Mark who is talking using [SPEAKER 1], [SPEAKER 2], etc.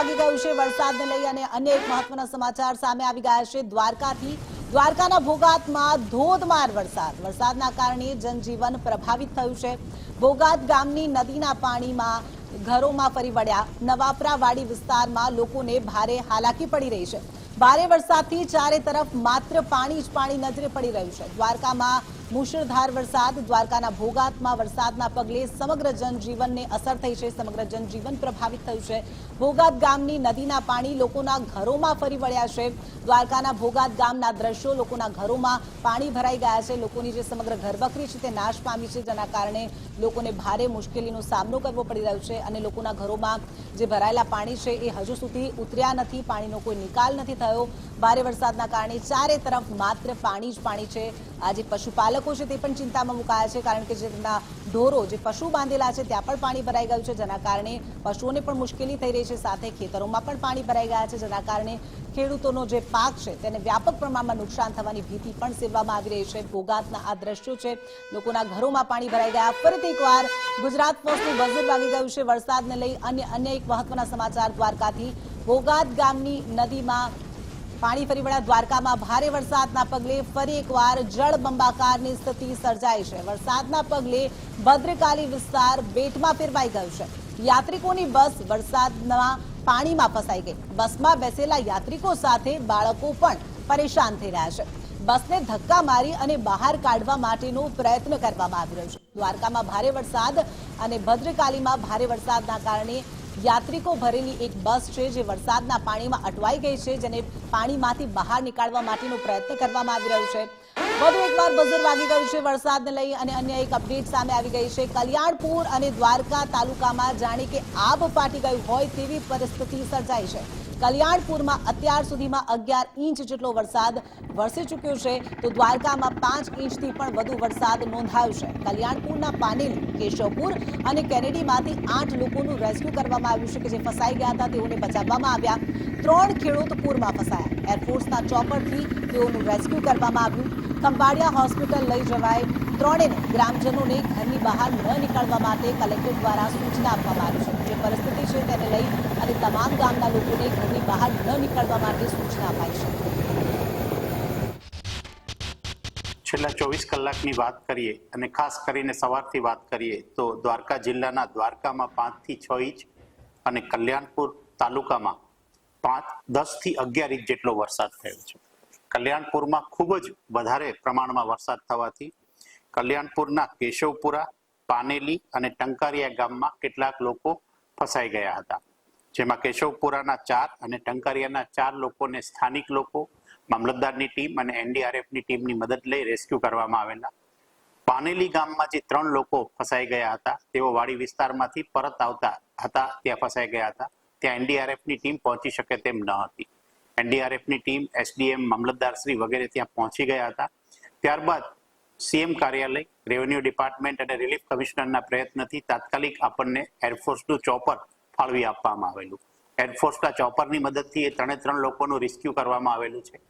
[SPEAKER 1] વાગી ગયું છે વરસાદને લઈ અને અનેક મહત્વના સમાચાર સામે આવી ગયા છે. દ્વારકાથી, દ્વારકાના ભોગાતમાં ધોધમાર વરસાદ. વરસાદના કારણે જનજીવન પ્રભાવિત થયું છે. ભોગાત ગામની નદીના પાણીમાં ઘરોમાં ફરી વળ્યા. નવાપરાવાડી વિસ્તારમાં લોકોને ભારે હાલાકી પડી રહી છે. ભારે વરસાદથી ચારે તરફ માત્ર પાણી જ પાણી નજરે પડી રહ્યું છે. દ્વારકામાં મુશળધાર વરસાદ, દ્વારકાના ભોગાતમાં વરસાદના પગલે સમગ્ર જનજીવનને અસર થઈ છે, સમગ્ર જનજીવન પ્રભાવિત થયું છે. ભોગાત ગામની નદીના પાણી લોકોના ઘરોમાં ફરી વળ્યા છે. દ્વારકાના ભોગાત ગામના દ્રશ્યો લોકોના ઘરોમાં પાણી ભરાઈ ગયા છે. લોકોની જે સમગ્ર ઘરવખરી છે તે નાશ પામી છે, જેના કારણે લોકોને ભારે મુશ્કેલીનો સામનો કરવો પડી રહ્યો છે અને લોકોના ઘરોમાં જે ભરાયેલા પાણી છે એ હજુ સુધી ઉતર્યા નથી. પાણીનો કોઈ નિકાલ નથી થયો. ભારે વરસાદના કારણે ચારે તરફ માત્ર પાણી જ પાણી છે. આજે પશુપાલકો છે તે પણ ચિંતામાં મુકાયા છે કારણ કે જે તેમના ઢોરો, જે પશુ બાંધેલા છે ત્યાં પણ પાણી ભરાઈ ગયું છે, જેના કારણે પશુઓને પણ મુશ્કેલી થઈ રહી છે. સાથે ખેતરોમાં પણ પાણી ભરાઈ ગયા છે, જેના કારણે ખેડૂતોનો જે પાક છે તેને વ્યાપક પ્રમાણમાં નુકસાન થવાની ભીતિ પણ સેવવામાં આવી રહી છે. ભોગાતના આ દ્રશ્યો છે, લોકોના ઘરોમાં પાણી ભરાઈ ગયા. ફરીથી એકવાર ગુજરાત પોસ્ટનું વજન વાગી ગયું છે. વરસાદને લઈ અન્ય અન્ય એક મહત્વના સમાચાર દ્વારકાથી. ભોગાત ગામની નદીમાં પાણી ફરી વળ્યા દ્વારકામાં ભારે વરસાદના પગલે ફરી એકવાર જળબંબાકારની સ્થિતિ સર્જાઈ છે. વરસાદના પગલે ભદ્રકાલી વિસ્તાર બેટમાં ફેરવાઈ ગયો છે. યાત્રિકોની બસ વરસાદના પાણીમાં ફસાઈ ગઈ. બસમાં બેસેલા યાત્રિકો સાથે બાળકો પણ પરેશાન થઈ રહ્યા છે. બસને ધક્કા મારી અને બહાર કાઢવા માટેનો પ્રયત્ન કરવામાં આવી રહ્યો છે. દ્વારકામાં ભારે વરસાદ અને ભદ્રકાલીમાં ભારે વરસાદના કારણે યાત્રિકો ભરેલી એક બસ છે જે વરસાદના પાણીમાં અટવાઈ ગઈ છે, જેને પાણીમાંથી બહાર નીકાળવા માટેનો પ્રયત્ન કરવામાં આવી રહ્યો છે. વધુ એકવાર બઝર વાગી ગયું છે વરસાદને લઈ અને અન્ય એક અપડેટ સામે આવી ગઈ છે. કલ્યાણપુર અને દ્વારકા તાલુકામાં જાણે કે આબ ફાટી ગયું હોય તેવી પરિસ્થિતિ સર્જાઈ છે. કલ્યાણપુરમાં અત્યાર સુધીમાં અગિયાર ઇંચ જેટલો વરસાદ વરસી ચૂક્યો છે. તો દ્વારકામાં પાંચ ઇંચથી પણ વધુ વરસાદ નોંધાયો છે. કલ્યાણપુરના પાનેલ, કેશવપુર અને કેનેડીમાંથી આઠ લોકોનું રેસ્ક્યુ કરવામાં આવ્યું છે કે જે ફસાઈ ગયા હતા, તેઓને બચાવવામાં આવ્યા. ત્રણ ખેડૂત પૂરમાં ફસાયા. એરફોર્સના ચોપરથી તેઓનું રેસ્ક્યુ કરવામાં આવ્યું. ખંભાળિયા હોસ્પિટલ લઈ જવાય ત્રણેય ગ્રામજનોને ઘરની બહાર ન નીકળવા માટે કલેક્ટર દ્વારા સૂચના આપવામાં આવી છે. પરિસ્થિતિ છે તેને લઈ અને તમામ ગામના લોકોને ઘરની બહાર ન નીકળવા માટે સૂચના અપાઈ છે.
[SPEAKER 2] છેલ્લા ચોવીસ કલાકની વાત કરીએ અને ખાસ કરીને સવારથી વાત કરીએ તો દ્વારકા જિલ્લાના દ્વારકામાં પાંચથી છ ઇંચ અને કલ્યાણપુર તાલુકામાં પાંચ, દસથી અગિયાર ઇંચ જેટલો વરસાદ થયો છે. કલ્યાણપુરમાં ખૂબ જ વધારે પ્રમાણમાં વરસાદ થવાથી કલ્યાણપુરના કેશવપુરા, પાનેલી અને ટંકારિયા ગામમાં કેટલાક લોકો ફસાઈ ગયા હતા. જેમાં કેશવપુરાના ચાર અને ટંકારિયાના ચાર લોકોને સ્થાનિક લોકો, મામલતદારની ટીમ અને એનડીઆરએફની ટીમની મદદ લઈ રેસ્ક્યુ કરવામાં આવેલા. પાનેલી ગામમાં જે ત્રણ લોકો ફસાઈ ગયા હતા, તેઓ વાડી વિસ્તારમાંથી પરત આવતા હતા, ત્યાં ફસાઈ ગયા હતા. ત્યાં એનડીઆરએફની ટીમ પહોંચી શકે તેમ ન હતી. એનડીઆરએફની ટીમ એસડીએમ મામલતદારશ્રી વગેરે ત્યાં પહોંચી ગયા હતા. ત્યારબાદ સીએમ કાર્યાલય, રેવન્યુ ડિપાર્ટમેન્ટ અને રિલીફ કમિશનરના પ્રયત્નથી તાત્કાલિક આપણને એરફોર્સનું ચોપર ફાળવી આપવામાં આવેલું. એરફોર્સના ચોપરની મદદથી એ ત્રણે ત્રણ લોકોનું રેસ્ક્યુ કરવામાં આવેલું છે.